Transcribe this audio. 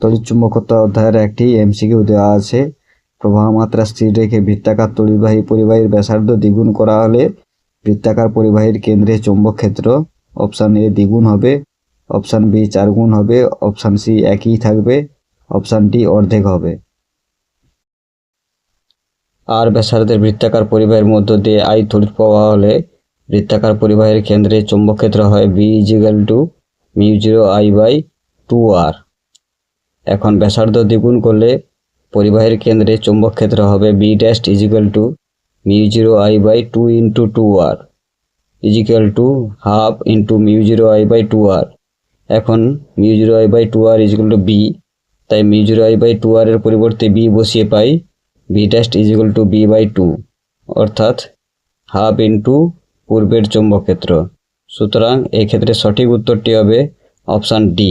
তড়িৎচুম্বকত্ব অধ্যায়ের একটি এমসিকিউ দেওয়া আছে। প্রবাহ মাত্রা স্থির রেখে বৃত্তাকার তড়িৎবাহী পরিবাহীর ব্যাসার্ধ দ্বিগুণ করা হলে বৃত্তাকার পরিবাহীর কেন্দ্রে চৌম্বক ক্ষেত্র অপশান এ দ্বিগুণ হবে, অপশান বি চার গুণ হবে, অপশান সি একই থাকবে, অপশান ডি অর্ধেক হবে। আর ব্যাসার্ধের বৃত্তাকার পরিবাহের মধ্য দিয়ে আই তড়িৎ প্রবাহ হলে বৃত্তাকার পরিবাহের কেন্দ্রে চৌম্বক ক্ষেত্র হয় B equal to mu zero I by two R. এখন ব্যাসার্ধ দ্বিগুণ করলে পরিবাহের কেন্দ্রে চৌম্বক ক্ষেত্র হবে B dash equal to mu zero I by two into two R equal to half into mu zero I by two R এখন mu zero I by two R equal to B তাই mu zero I by two R এর পরিবর্তে B বসিয়ে পাই B dash equal to B by two অর্থাৎ half into পূর্বের চৌম্বক ক্ষেত্র। সুতরাং এই ক্ষেত্রে সঠিক উত্তরটি হবে অপশান ডি